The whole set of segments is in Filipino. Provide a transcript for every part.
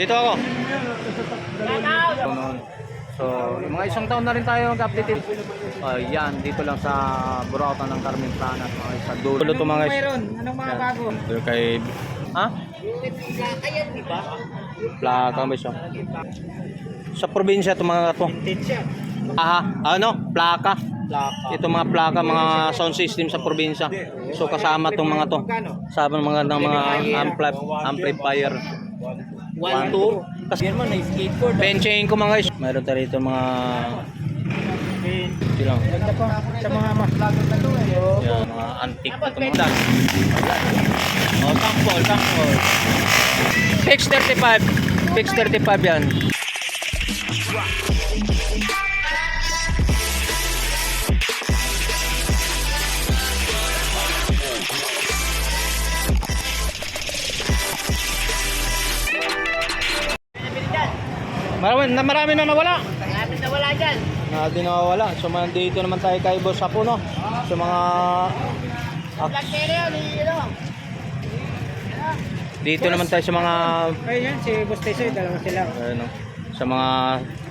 Dito ako. So, mga isang taon na rin tayo mag-update. Uh, yan, dito lang sa Burautan ng Carmen Plana. Mga isa dulo to mga Mayroon, anong mga Yan. bago? Dito kay... Ha? Ayan, di ba? Plaka ba siya? Sa probinsya ito mga to. Vintage siya. Aha, ano? Plaka. Plaka. Ito mga plaka, mga sound system sa probinsya. So kasama tong mga to. Kasama mga ng mga ampli amplifier. 1, 2. Kasi mo, na-skateboard. Benching ko mga guys. Meron tayo rito mga ito lang. Ganda pa sa mga mas vlogger na to eh. Yan, mga antique na ito mga. Oh, sample, sample. 635. 635 yan. Marami na marami na nawala. Marami na wala dyan. Na di nawawala. So man dito naman tayo kay Boss Apo no. So mga Black Cherry yun, yun o. dito naman tayo sa mga Ayun yan, si Boss Tesoy, dalawa sila. ano, sa mga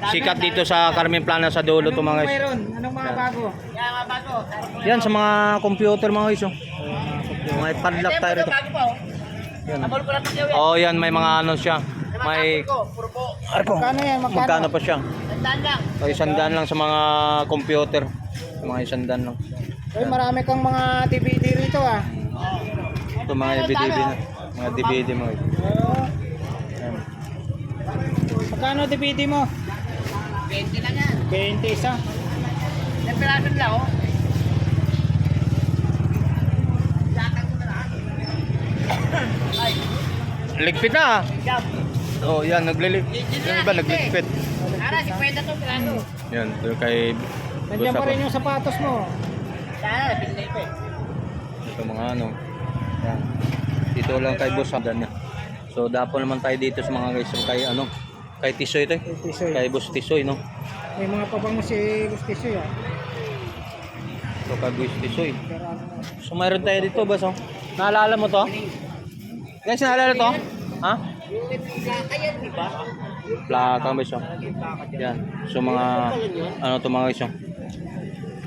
sikat dito sa Carmen Plana sa dulo to mga guys. Mayroon, anong mga bago? Yan, mga bago. Yan sa mga computer mga guys. Oh. Mga padlock tayo rito. Oh. Yan. Oh, yan may mga ano siya. May Puro po. Arpo. Magkano yan? Magkano? Magkano pa siya? Tandaan lang. O isandaan lang sa mga computer. Mga isandaan lang. Uy, marami kang mga DVD rito ah. Ito mga DVD na. Mga DVD guys. Oo. Magkano DVD mo? 20 lang yan. 20 isa. Temperature lang oh. Ligpit na ah. Jump. Oh, yan nagliligpit. Yung iba nagligpit. Ara, si Kwenta to, piraso. Yan, doon kay Nandiyan Boss pa rin yung sapatos mo. Sana, eh. Ito mga ano. Yan. Dito lang kay Boss Apo. Ganyan. So dapo naman tayo dito sa mga guys kay ano kay Tisoy to. eh. Tisoy. Kay Boss Tisoy no. May mga pabango si Boss Tisoy ah. So kay Boss Tisoy. Ano. So mayroon tayo dito ba so? Naalala mo to? Guys, naalala to? Ha? Ayan, di ba? Plaka ba siya? Yan. So mga ano to mga guys. oh.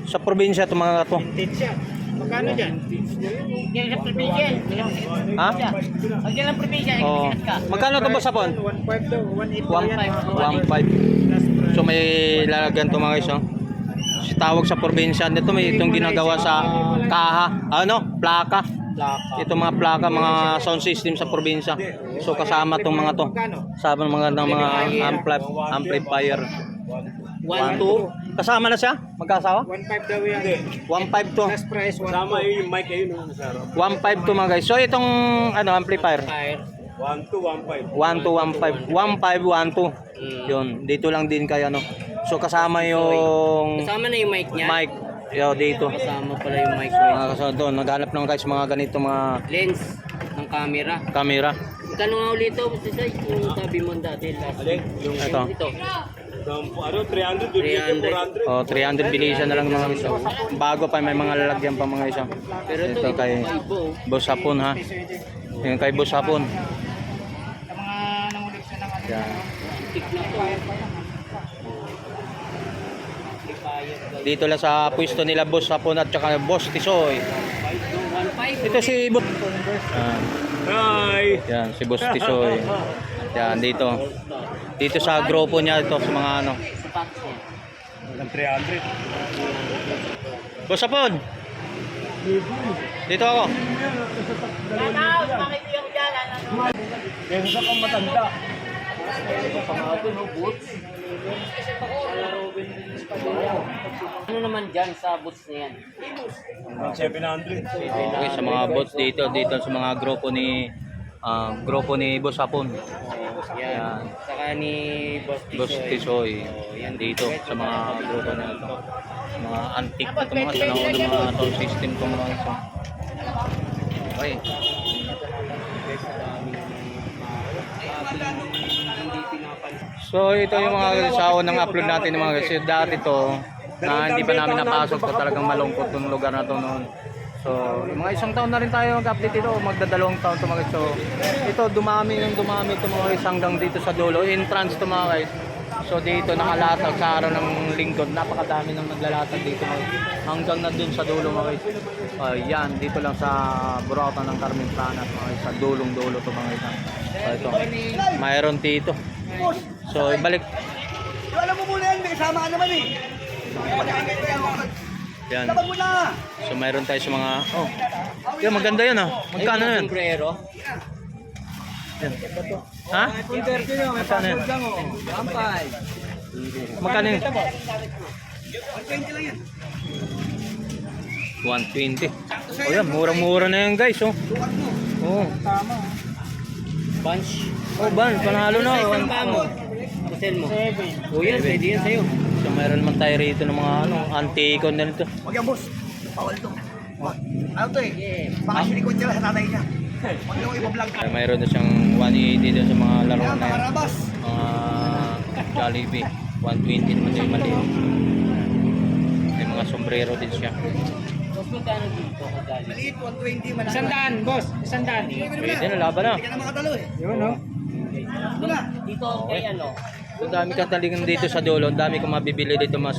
Sa probinsya to mga to. Vintage siya. Magkano dyan? Yan ang probinsya. Ha? Yan ang probinsya, Oh. Magkano to boss Apon? 1.5 daw, 1.8 daw yan. 1.5. So may lalagyan to mga guys, oh. Si tawag sa probinsya nito may itong ginagawa sa kaha, ano, plaka. Plaka. Ito mga plaka, mga sound system sa probinsya. So kasama tong mga to. Kasama mga ng mga ampli amplifier. 1 2. Kasama na siya? Magkasawa? 1.5 daw yan. 1.5 to. Last price, 1.2. Tama yung mic ayun nung nasa harap. 1.5 to mga guys. So itong ano amplifier 1 to 1.5. 1 to 1.5 1.5 1 to. Yun, dito lang din kaya no. So kasama yung Kasama na yung mic niya? mic yo dito. Kasama pala yung mic Mga kasunod doon, naghanap naman guys mga ganito mga Lens ng camera. camera. Magkano nga ulit ito? Sa yung sabi mo dati last Alin? Yung Ito. ito. Ano, 300, bibigyan 300. 400. Oh, 300 bilisan na lang mga isa. Bago pa may mga lalagyan pa mga isa. Pero ito, Ito kay ibo. Boss Hapon ha. Yung kay Boss Hapon. Sa mga nangulit sa naman. Yan. Tik na to. Dito lang sa pwesto nila Boss Hapon at saka Boss Tisoy. 1.5. Ito si Boss. Ah, Hi! yan, si Boss Tisoy. Yan, dito. Dito sa grupo niya ito sa mga ano. Ang 300. Boss Hapon. Dito ako. Tataw, makikiyang dyan. Ano? Kaya sa kang matanda. Ano naman dyan sa boots na yan? Ang 700. Okay, sa mga bots dito, dito sa mga grupo ni ah, grupo ni Boss Hapon. Yan. Saka ni Boss Boss Tisoy. Yan dito sa mga grupo na ito. Mga antique na ito mga sa mga sound system ko mga ito. Okay. So ito yung mga sa unang upload natin ng mga kasi dati to na hindi pa namin napasok to talagang malungkot yung lugar na to noon. So, mga isang taon na rin tayo mag-update dito, magdadalawang taon to mga guys. So, ito dumami ng dumami ito mga guys hanggang dito sa dulo. Entrance to mga guys. So, dito nakalatag sa araw ng lingkod. Napakadami ng naglalatag dito mga guys. Hanggang na dun sa dulo mga guys. Ayan, dito lang sa Burautan ng Carmen Plana mga guys. Sa dulong-dulo to mga guys. So, ito. Mayroon dito. So, ibalik. Alam mo muna yan, may kasama ka naman eh. Yan. Laban mo na! So, mayroon tayo sa mga... Oh, yan, maganda yan ah. Magkano yan? Sombrero. Yan. Ha? Magkano yan? Ampay. Magkano yan? 120 lang yan. 120. Oh yan, murang-mura na yan guys. Oh. Oh. Bunch. Oh, ban, panalo na. Size Paa mo. Kusel mo. Oh, yan, pwede yan sa'yo. So, mayroon naman tayo rito ng mga ano, antique na nito. Huwag yan, boss. Bawal to. Ano to eh? Baka sinikot nila sa tatay niya. Huwag nyo ibablog. Uh, mayroon na siyang 180 dun sa mga laro na yan. Mga Jollibee. 120 naman yung mali. May mga sombrero din siya. Boss, magkano dito? Maliit, 120 man. Isandaan, boss. Isandaan. Pwede na, laban na. Hindi ka na makatalo eh. Yun, no? Dito, kay ano? So, dami kang talingan dito sa dulo. Ang dami kang mabibili dito mas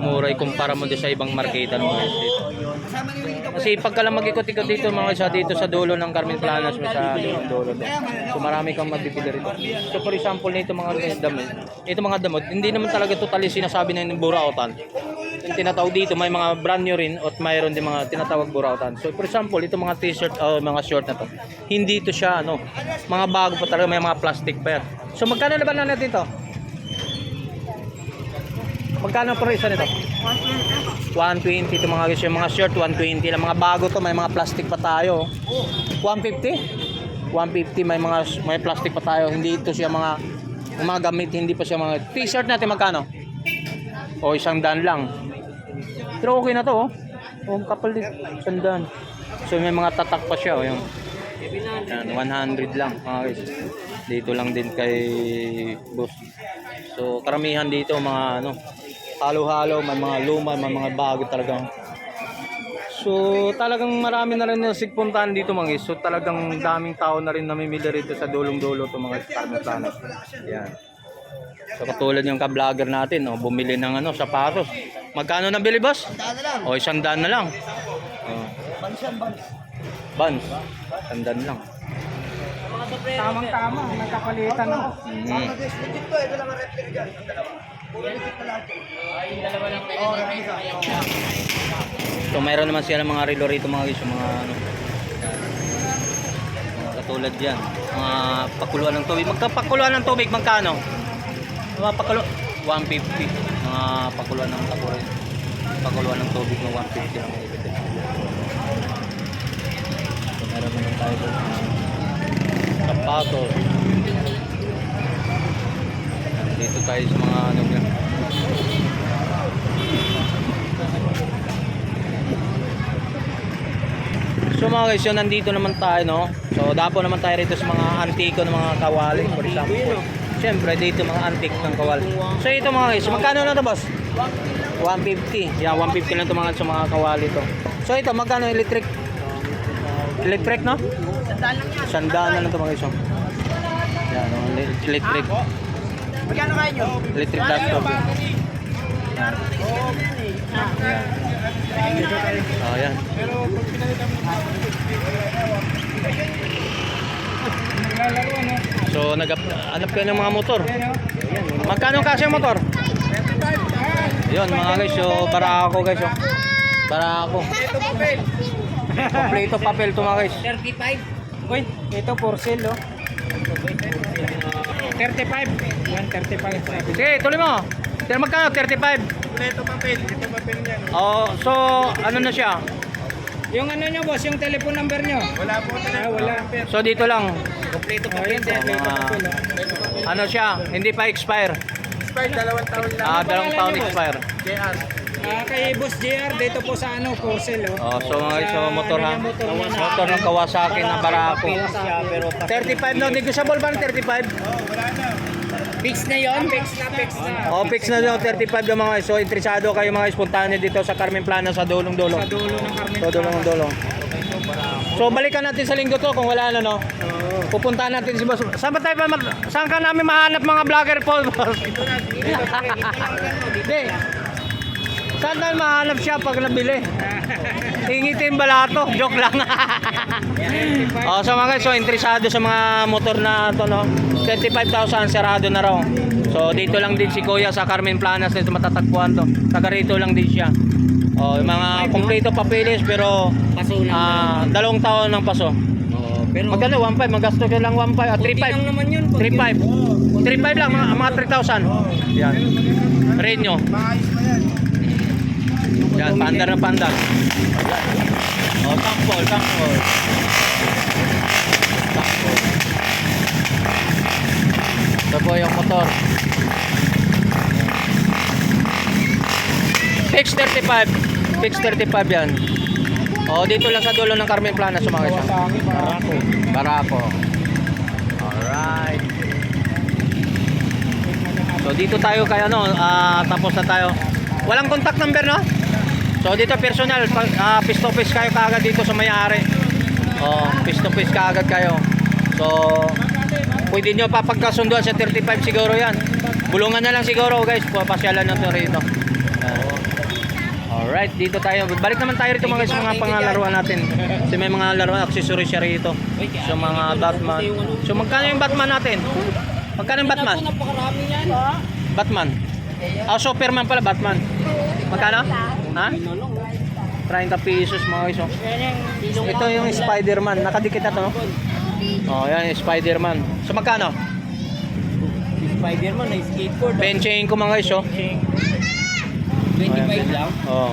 mura ikumpara mo doon sa ibang marketa mo guys dito. Ito. Kasi pagka lang mag-ikot-ikot dito mga isa dito sa dulo ng Carmen Planas may sa dulo to. So marami kang mabibili rito. So for example nito mga damit, ito mga damit, hindi naman talaga totally sinasabi na yung burautan. Yung tinatawag dito may mga brand new rin at mayroon din mga tinatawag burautan. So for example, ito mga t-shirt o mga short na to. Hindi to siya ano, mga bago pa talaga may mga plastic pa. So magkano na ba na natin to? Magkano per isa nito? 120 ito mga guys, yung mga shirt 120 lang mga bago to, may mga plastic pa tayo. 150? 150 may mga may plastic pa tayo. Hindi ito siya mga mga gamit, hindi pa siya mga t-shirt natin magkano? O isang daan lang. Pero okay na to oh. Oh, kapal din. Isang daan. So may mga tatak pa siya oh, yung yan, 100 lang mga guys. Dito lang din kay boss. So karamihan dito mga ano, halo-halo, may mga luma, may mga bago talagang. So talagang marami na rin nasigpuntahan dito mga guys. So talagang daming tao na rin namimili rito sa dulong-dulo to mga Carmen Planas. Yan. So katulad yung ka-vlogger natin, oh, bumili ng ano, sapatos. Magkano nabili boss? Na. O isang daan na lang. Oh. Bansan, bans. Buns. Tandaan lang. Tamang-tama. Nagkapalitan. Mm. Legit to eh. Ito lang ang replica dyan. Ang dalawa. So mayroon naman sila mga relo rito mga guys, mga ano. Mga katulad yan. Mga pakuluan ng tubig. Magkapakuluan ng tubig, magkano? Mga pakulo 150. Mga pakuluan ng pakuluan. Pakuluan ng tubig ng 150 lang. So meron naman tayo doon. Sapatos. Dito tayo sa mga ano. So mga guys, yun, nandito naman tayo, no? So dapo naman tayo rito sa mga antiko ng mga kawali, for example. Siyempre, dito mga antique ng kawali. So ito mga guys, magkano na to boss? 150. Yeah, 150 lang to mga sa mga kawali to. So ito, magkano electric? Electric, no? Sandaan lang yan. Sandaan na lang to mga guys. oh. Yan, no? ele- electric. Magkano kayo? Electric laptop. Yan. Yan. Oh, yan. So, nag hanap kayo ng mga motor. Magkano kasi ang motor? Yun mga guys, so para ako guys, oh. Para ako. Kompleto papel to mga guys. 35. Uy, ito for sale, oh. 35. Yan, 35. sabi. Sige, tuloy mo. Pero magkano? 35. Ito papel. Ito papel niyan. Oh, so ano na siya? Yung ano nyo, boss, yung telephone number nyo. Wala po Ah, wala. So dito lang. Kompleto pa kompleto mga- pa pala. Ano siya? Hindi pa expire. Expired, dalawang taon lang. Ah, dalawang taon expire. JR. Ah, kay Boss JR, dito po sa ano, sale, oh. Oh, so mga guys, so motor ha. Motor niya ng Kawasaki na Barako. Pero 35 no, negotiable ba ng 35? Oh, na. Fix na yon? Fix na, fix na. O, fix na daw 35 yung mga guys. So, interesado kayo mga spontane dito sa Carmen Plana sa dulong-dulong. Sa dulo ng Carmen. So, dulong-dulong. So, balikan natin sa linggo to kung wala na, no? Pupuntahan natin si Boss. Saan ba tayo pa, saan ka namin mahanap mga vlogger, Paul? Hindi. Saan tayo mahanap siya pag nabili? Ingitin balato, joke lang. oh, so mga guys, so interesado sa mga motor na to no. 35,000 sarado na raw. So dito lang din si Kuya sa Carmen Planas dito matatagpuan to. Taga rito lang din siya. Oh, yung mga kompleto papeles pero Paso lang. ah dalawang taon ng paso. Oo, pero Magkano 1.5, magasto ka lang 1.5 ah, Kunti lang 3.5. naman yun. kunti. 3.5. 3.5 lang mga, mga 3,000. Yan. Renyo. Maayos pa yan. Yan, pandar na pandar. Oh, tampol, tampol. Tampol. Ito po yung motor. Fix 35. Fix 35 yan. Oh, dito lang sa dulo ng Carmen Plana sumakay siya. Barako. Barako. Alright. So dito tayo kaya no, ah, tapos na tayo. Walang contact number no? So dito personal, pag ah, face to face kayo kaagad dito sa may-ari. Oh, face to face kaagad kayo. So pwede nyo papagkasunduan sa 35 siguro yan. Bulungan na lang siguro guys, papasyalan natin rito. Ah. Alright, dito tayo. Balik naman tayo rito mga guys, mga pangalaruan natin. Kasi may mga laruan, accessories siya rito. So mga Batman. So magkano yung Batman natin? Magkano yung Batman? Napakarami yan. Batman. Ah, Superman pala, Batman. Magkano? Ha? 30 pesos mga guys. oh. Ito yung Spider-Man. Nakadikit na to. Oh, yan yung Spider-Man. So magkano? Spider-Man na skateboard. Benching ko mga. Oh. 25 lang. Oh.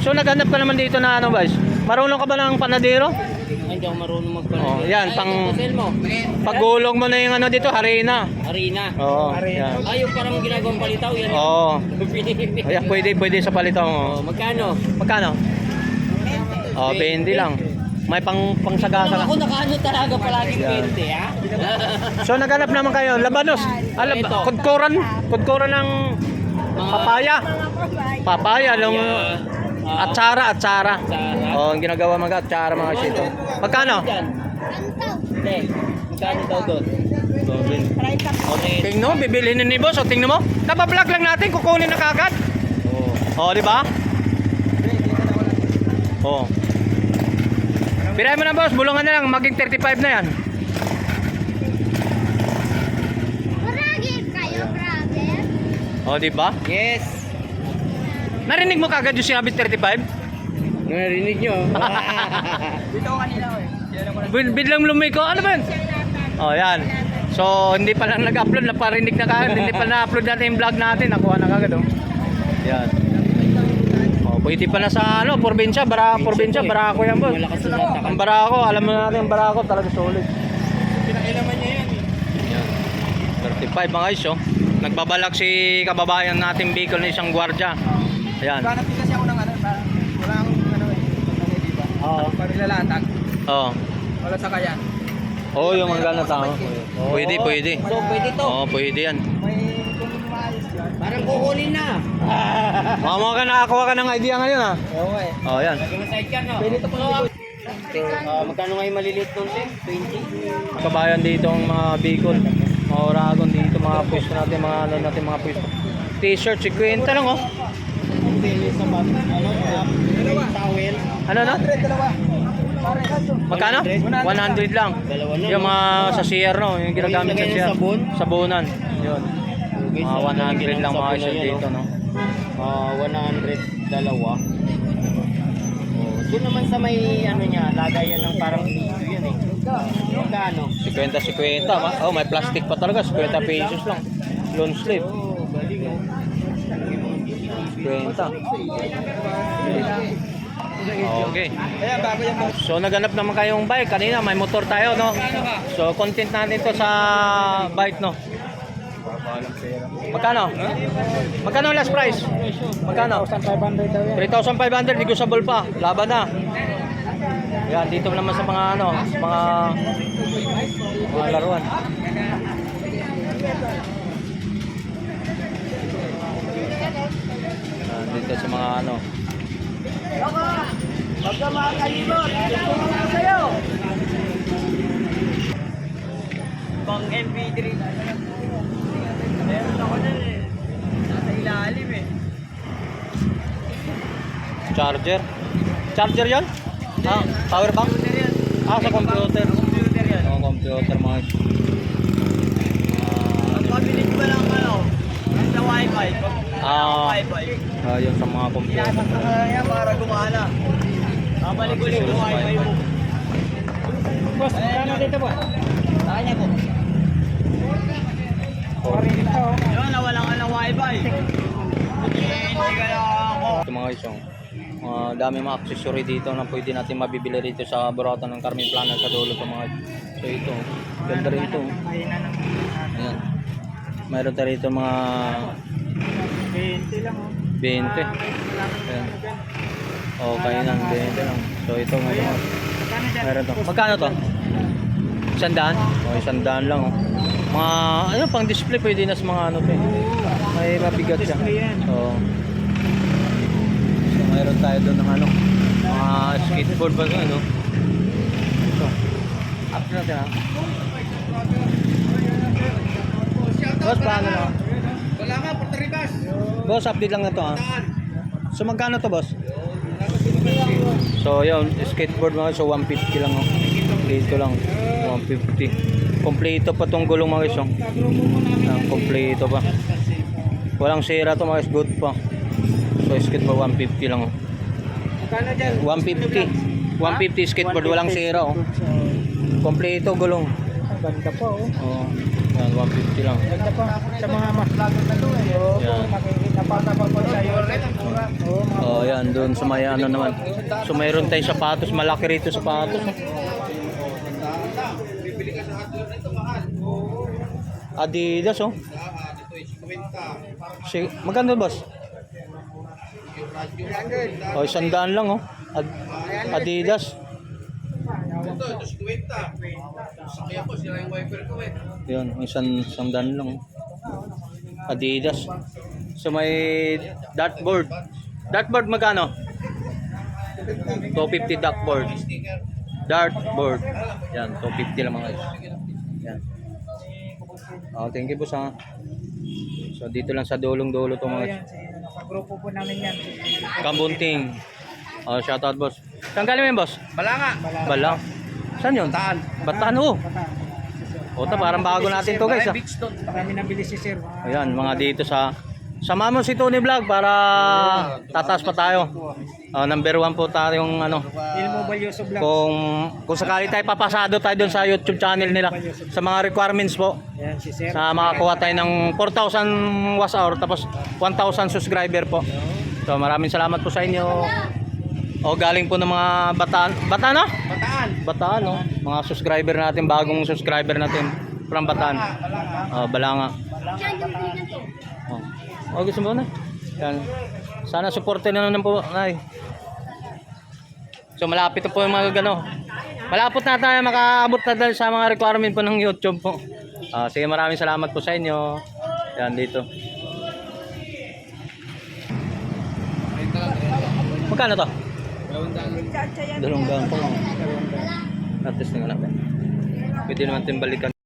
So naghanap ka naman dito na ano guys? Marunong ka ba ng panadero? Hindi ako marunong magpalagay. Oh, yan, Ay, pang-. Pagulong mo na yung ano dito, harina. Arena. Oo. yan. Ay, yung parang ginagawang palitaw. Yan. Oo. Ayan, pwede, pwede sa palitaw mo. Oh, magkano? Magkano? Oh, 20 lang. May pang pangsagasa Ako ka. nakaano talaga palaging Yan. 20, ha? So naghanap naman kayo, labanos. Alam, Ito. kudkuran, kudkuran ng papaya. Papaya, long, Ah, atsara, atsara. Atsara. Oh, ang ginagawa mga atsara mga sito. Magkano? Yan. Hindi. Magkano daw doon? Okay. Tingnan mo, bibilhin na ni boss. O, tingnan mo. Nabablog lang natin, kukunin na kagad. Oh. Oh, di ba? Oh. Biray mo na boss, bulungan na lang, maging 35 na yan. Bragger kayo, brother. Oh, di ba? Yes. Narinig mo kagad yung sinabi 35? Narinig nyo. Bil- Biglang lumiko, ano ba yun? Oh, yan. So, hindi pa lang nag-upload, naparinig na kagad. hindi pa na-upload natin yung vlog natin. Nakuha na kagad, oh. Yan. Oh, pwede pa na sa, ano, probinsya, bara, probinsya, barako yan, boss. Malakas sa tatak. Ang barako, alam mo natin, ang barako, talaga solid. Pinakailaman niya yan eh. Yan. 35 mga guys, oh. Nagbabalak si kababayan natin Bicol na isang gwardya. Ayan. Hanap din kasi ako ng ano, parang wala akong ano eh. Ano di ba? Oo. Parang nilalatag. Oh. Wala sa kayan. Oh, yung mga ganun tao. Pwede, pwede. So, pwede to. Oh, pwede yan. May kung maayos yan. Parang kukunin na. Mama ka nakakuha ka ng idea ngayon, ha? Oo eh. Oh, yan. Lagyan mo sidecar, no? Pwede ito pang ah, magkano nga yung maliliit nun, Tim? 20? Kabayan dito ang mga Bicol. Mga Oragon dito, mga pwesto natin, mga ano natin, mga pwesto. T-shirt, 50 lang, oh. Daily sa bag. Ano? Uh, towel. Ano, no? Magkano? 100 lang. Yung mga sa CR, no? Yung ginagamit sa CR. sabon? Sabunan. Yun. Mga so, 100 lagyan lang ng mga yan, dito, no? Ah, 100 dalawa. Oh, doon naman sa may ano niya, lagayan ng parang piso yan eh. Magkano? 50-50. ma- Oh, may plastic pa talaga. 50 pesos lang. Loan slip. Okay. So naganap naman kayong bike. Kanina may motor tayo, no? So content natin to sa bike, no? Magkano? Magkano last price? Magkano? 1,500 daw 3,500, negotiable pa. Laban na. Yan, dito naman sa mga ano, sa mga mga laruan. Sa mga ano. Pagka mga kalibot, tutulong ko sa'yo. Pang MP3. Meron ako dyan eh. Nasa ilalim eh. Charger. Charger yan? Ah, power bank? Ah, sa computer. Computer yan. Oo, computer mga Ah, Pabilis pa lang ano. Sa wifi. Pag Ah. wifi. Yun sa mga computer. Kaya para gumana. Babalik ulit yung wifi mo. Boss, magkano dito boss? Sa kanya ko. Yun, nawalan ka ng wifi. Hindi, ka na ako. Ito mga isong mga dami mga accessory dito na pwede natin mabibili rito sa Borota ng Carmen Plana sa dulo ito mga so ito ganda rin ito ng ayan mayroon tayo rito mga 20 lang oh. 20 ayan oh kaya lang 20 lang so ito Magkano dyan? mayroon to magkano to? Isandaan? Oh, isandaan lang oh. Mga, ano, pang display pwede na sa mga ano to eh. May mabigat siya. Oo. So, mayroon tayo doon ng ano, mga skateboard ba ano? Ito. Up natin ha. Boss, paano na? Wala nga, portaribas. Boss, update lang na to ha. So, magkano to boss? So, yun, skateboard mga so 150 lang oh. Dito lang, 150. Kompleto pa tong gulong mga isong. Yan, kompleto pa. Walang sira to mga good pa. So, skateboard 150 lang oh. Magkano dyan? 150. 150 skateboard, walang sira oh. Kompleto gulong. Ang ganda pa oh. Oh. Yan, 150 lang. Ganda pa. Sa mga mas lagot na to eh. Oo. Oh, yan, doon sa ano naman. So, mayroon tayong sapatos, malaki rito sapatos. Adidas, oh. Si, magkano boss? Oh, isang lang, oh. Ad- Adidas. Yun, isang, isang daan lang, oh. Adidas. So may dartboard. Dartboard magkano? 250 dartboard. Dartboard. Yan, 250 lang mga. Yan. Oh, thank you boss ha. So dito lang sa dulong-dulo to mga si, ano, kagrupo po namin yan. Kambunting. Oh, shout out boss. Saan galing mo boss? Bala nga. Balang. Saan yun? Taan. Bataan oh. O, ta, parang bago natin to guys. ah. Marami nabili si sir. Ayan, mga dito sa Sama mo si Tony Vlog para tataas pa tayo. Ah, number one po ano, Mobile Yoso Vlog. kung kung sakali tayo papasado tayo doon sa YouTube channel nila sa mga requirements po. Ayan si sir. Sa makakuha tayo ng 4,000 watts hour tapos 1,000 subscriber po. So maraming salamat po sa inyo. O galing po ng mga bataan. Bataan no? Bataan. Bataan no? Mga subscriber natin, bagong subscriber natin from Bataan. Oh, Balanga. Oh. Oh, gusto mo na? Yan. Sana supportin na naman po, Nay. So malapit na po yung mga gano. Malapit na tayo makaabot na dahil sa mga requirement po ng YouTube po. Ah, sige, maraming salamat po sa inyo. Yan dito. Magkano to? Dalawang daan po. At least nga natin. Pwede naman tayong balikan.